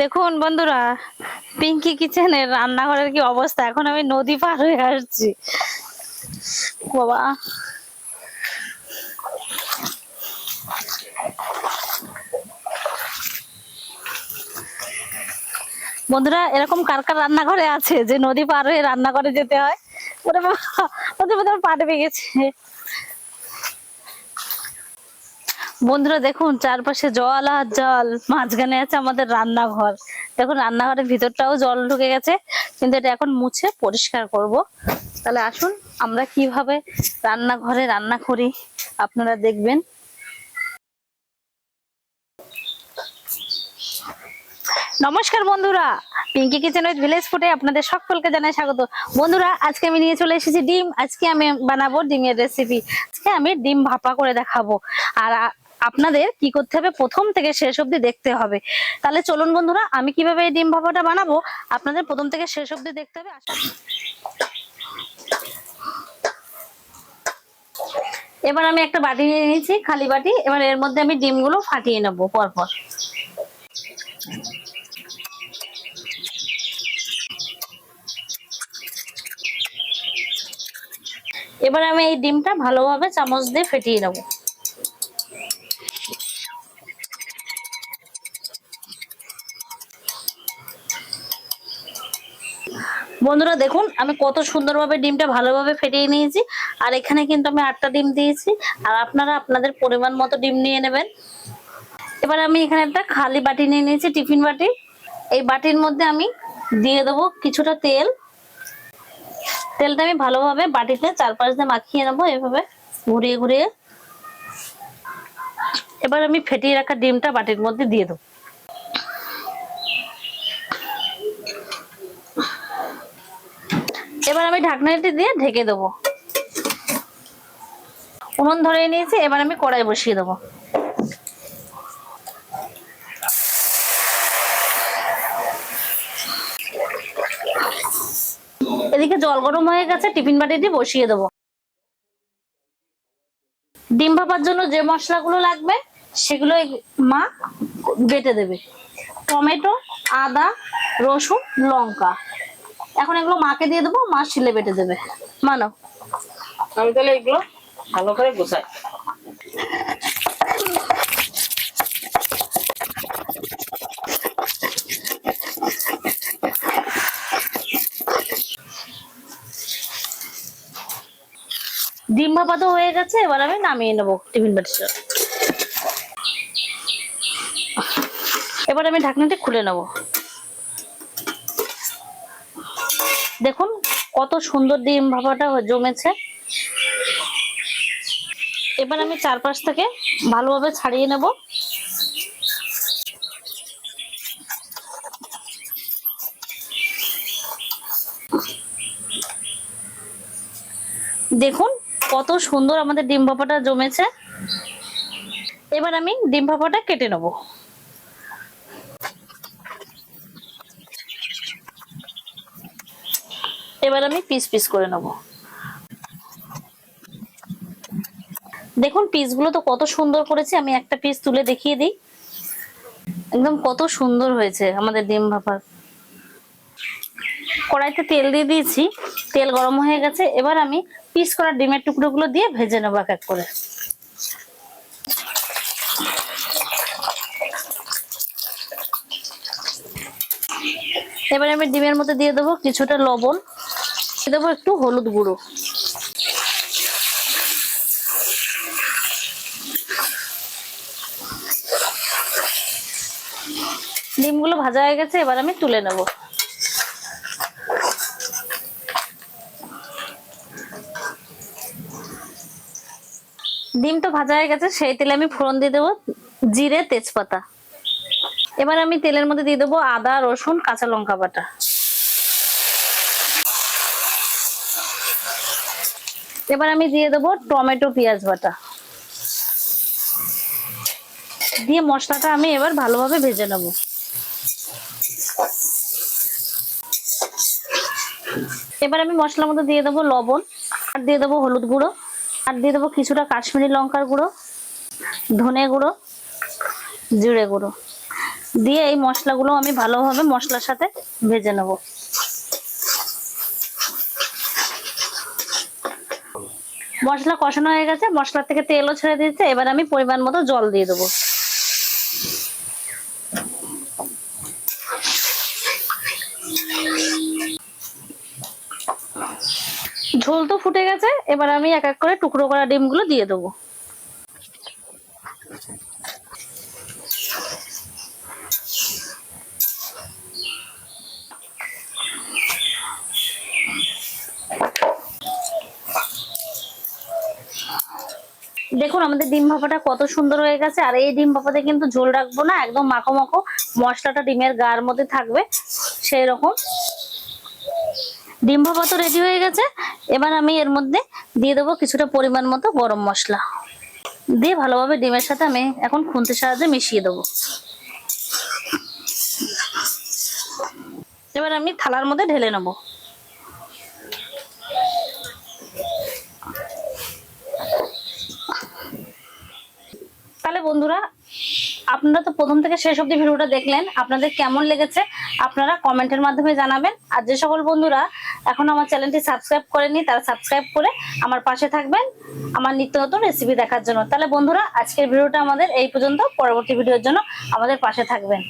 দেখুন বন্ধুরা পিঙ্কি কিচেনের রান্নাঘরের কি অবস্থা? এখন আমি নদী পার হয়ে আসছি। বাবা। বন্ধুরা, এরকম কার কার রান্নাঘরে আছে যে নদী পার হয়ে রান্নাঘরে যেতে হয়? ওরে বাবা, ওদের মধ্যে আমার পা ডেবে গেছে। বন্ধুরা দেখুন, চারপাশে জল আর জল, মাঝখানে আছে আমাদের রান্নাঘর। দেখুন, রান্নাঘরের ভিতরটাও জল ঢুকে গেছে, কিন্তু এটা এখন মুছে পরিষ্কার করব। তাহলে আসুন, আমরা কীভাবে রান্নাঘরে রান্না করি, আপনারা দেখবেন। নমস্কার বন্ধুরা পিঙ্কি কিচেন উইথ ভিলেজ ফুটে আপনাদের সকলকে জানাই স্বাগত। বন্ধুরা, আজকে আমি নিয়ে চলে এসেছি ডিম, আজকে আমি বানাবো ডিমের রেসিপি আজকে আমি ডিম ভাপা করে দেখাবো। আর আপনাদের কি করতে হবে? প্রথম থেকে শেষ অবধি দেখতে হবে। তাহলে চলুন বন্ধুরা, আমি কীভাবে এই ডিম ভাপাটা বানাবো? আপনাদের প্রথম থেকে শেষ অবধি দেখতে হবে। এবার আমি একটা বাটি নিয়ে নিয়েছি, খালি বাটি। এবার এর মধ্যে আমি ডিমগুলো ফাটিয়ে নেব পরপর। এবার আমি এই ডিমটা ভালোভাবে চামচ দিয়ে ফেটিয়ে নেব। বন্ধুরা দেখুন, আমি কত সুন্দরভাবে ডিমটা ভালোভাবে ফেটিয়ে নিয়েছি। আর এখানে কিন্তু আমি আটটা ডিম দিয়েছি। আর আপনারা আপনাদের পরিমাণ মতো ডিম নিয়ে নেবেন। এবার আমি এখানে একটা খালি বাটি নিয়ে নিয়েছি, টিফিন বাটি। এই বাটির মধ্যে আমি দিয়ে দেবো কিছুটা তেল। তেলটা আমি ভালোভাবে বাটিতে চারপাশ দিয়ে মাখিয়ে নেব, এভাবে ঘুরিয়ে ঘুরিয়ে। এবার আমি ফেটিয়ে রাখা ডিমটা বাটির মধ্যে দিয়ে দেবো। এবার আমি ঢাকনাটি দিয়ে ঢেকে দেবো। উনুন ধরে নিয়েছি, এবার আমি কড়াই বসিয়ে দেবো। এদিকে জল গরম হয়ে গেছে, টিফিন বাটিতে বসিয়ে দেবো। ডিম ভাপার জন্য যে মশলাগুলো লাগবে, সেগুলো মা বেটে দেবে। টমেটো, আদা, রসুন, লঙ্কা। এখন এগুলো মাকে দিয়ে দেবো মা শিলে বেটে দেবে। মানো আমি তাহলে এগুলো ভালো করে গোছাই। ডিম ভাপা তো হয়ে গেছে এবার আমি নামিয়ে নেব টিফিন বাটিটা এবার আমি ঢাকনাটি খুলে নেব। দেখুন, কত সুন্দর ডিম ভাপাটা জমেছে। এবার আমি চারপাশ থেকে ভালোভাবে ছাড়িয়ে নেব। দেখুন, কত সুন্দর আমাদের ডিম ভাপাটা জমেছে। এবার আমি ডিম ভাপাটা কেটে নেব। এবার আমি পিস পিস করে নেব। দেখুন পিসগুলো তো কত সুন্দর করেছি, আমি একটা পিস তুলে দেখিয়ে দিই। একদম কত সুন্দর হয়েছে আমাদের ডিম ভাপা। কড়াইতে তেল দিয়ে দিয়েছি, তেল গরম হয়ে গেছে, এবার আমি পিস করা ডিমের টুকরোগুলো দিয়ে ভেজে নেব এক এক করে। এবার আমি ডিমের মধ্যে দিয়ে দেবো কিছুটা লবণ। দেবো একটু হলুদ গুঁড়ো। ডিমগুলো ভাজা হয়ে গেছে, এবার আমি তুলে নেব। ডিম তো ভাজা হয়ে গেছে, সেই তেলে আমি ফোড়ন দিয়ে দেবো জিরে তেজপাতা। এবার আমি তেলের মধ্যে দিয়ে দেবো আদা, রসুন, কাঁচা লঙ্কা বাটা। এবার আমি দিয়ে দেবো টমেটো পেঁয়াজ বাটা। দিয়ে মশলাটা আমি এবার ভালোভাবে ভেজে নেব। এবার আমি মশলার মধ্যে দিয়ে দেবো লবণ, আর দিয়ে দেবো হলুদ গুঁড়ো, আর দিয়ে দেবো কিছুটা কাশ্মীরি লঙ্কার গুঁড়ো, ধনে গুঁড়ো, জিরে গুঁড়ো। দিয়ে এই মশলাগুলো আমি ভালোভাবে মশলার সাথে ভেজে নেব। মশলা কষানো হয়ে গেছে, মশলা থেকে তেলও ছেড়ে দিয়েছে, এবার আমি পরিমাণ মতো জল দিয়ে দেবো। ঝোল তো ফুটে গেছে, এবার আমি এক এক করে টুকরো করা ডিমগুলো দিয়ে দেবো। দেখুন, আমাদের ডিম ভাপাটা কত সুন্দর হয়ে গেছে, আর এই ডিম ভাপাতে কিন্তু ঝোল রাখব না, একদম মাখো মাখো। মশলাটা ডিমের গার মধ্যে থাকবে সেই রকম ডিম ভাপা তো রেডি হয়ে গেছে, এবার আমি এর মধ্যে দিয়ে দেবো কিছুটা পরিমাণ মতো গরম মশলা। দিয়ে ভালোভাবে ডিমের সাথে আমি এখন খুন্তির সাহায্যে মিশিয়ে দেবো। এবার আমি থালার মধ্যে ঢেলে নেব। বন্ধুরা, আপনারা তো প্রথম থেকে শেষ অব্দি ভিডিওটা দেখলেন, আপনাদের কেমন লেগেছে আপনারা কমেন্টের মাধ্যমে জানাবেন। আর যে সকল বন্ধুরা এখন আমার চ্যানেলটি সাবস্ক্রাইব করেনি তারা সাবস্ক্রাইব করে আমার পাশে থাকবেন, আমার নিত্য নতুন রেসিপি দেখার জন্য। তাহলে বন্ধুরা, আজকের ভিডিওটা আমাদের এই পর্যন্ত, পরবর্তী ভিডিওর জন্য আমাদের পাশে থাকবেন।